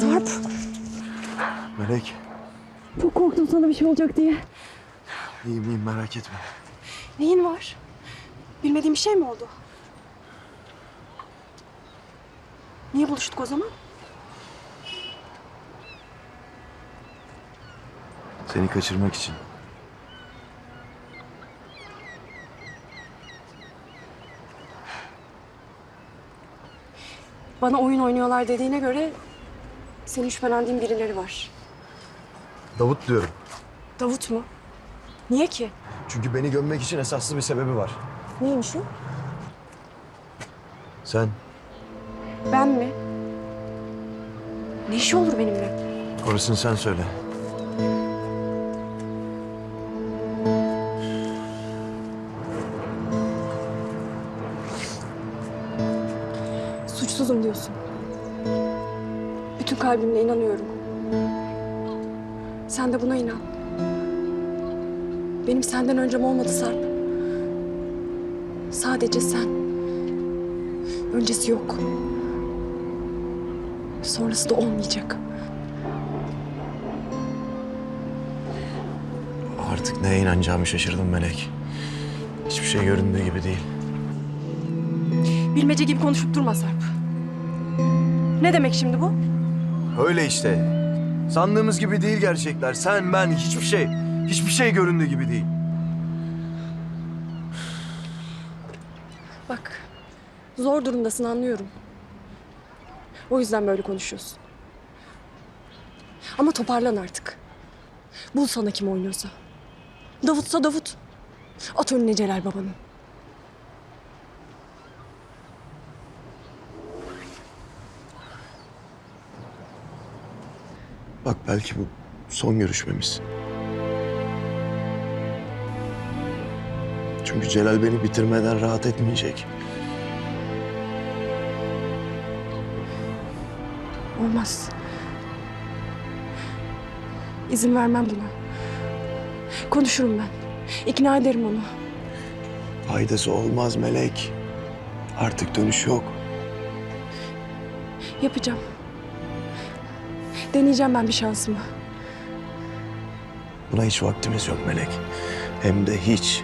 Sarp. Melek, Çok korktum sana bir şey olacak diye. iyiyim iyiyim merak etme. Neyin var? Bilmediğim bir şey mi oldu? Niye buluştuk o zaman? Seni kaçırmak için. Bana oyun oynuyorlar dediğine göre senin şüphelendiğin birileri var. Davut diyorum. Davut mu? Niye ki? Çünkü beni gömmek için esaslı bir sebebi var. Neymiş o? Sen Ben mi? Ne işi olur benimle? orasını sen söyle. Suçsuzum diyorsun. Kalbimle inanıyorum. Sen de buna inan. Benim senden öncem olmadı Sarp. Sadece sen. Öncesi yok. Sonrası da olmayacak. Artık neye inanacağımı şaşırdım Melek. Hiçbir şey göründüğü gibi değil. Bilmece gibi konuşup durma Sarp. Ne demek şimdi bu? Öyle işte. Sandığımız gibi değil gerçekler. Sen, ben, hiçbir şey. Hiçbir şey göründüğü gibi değil. Bak, zor durumdasın anlıyorum. O yüzden böyle konuşuyorsun. Ama toparlan artık. Bul sana kim oynuyorsa. Davutsa Davut. At önüne Celal babanın. Bak belki bu son görüşmemiz. Çünkü Celal beni bitirmeden rahat etmeyecek. Olmaz. İzin vermem buna. Konuşurum ben. İkna ederim onu. Faydası olmaz Melek. Artık dönüş yok. Yapacağım. Deneyeceğim ben bir şansımı. Buna hiç vaktimiz yok Melek. Hem de hiç.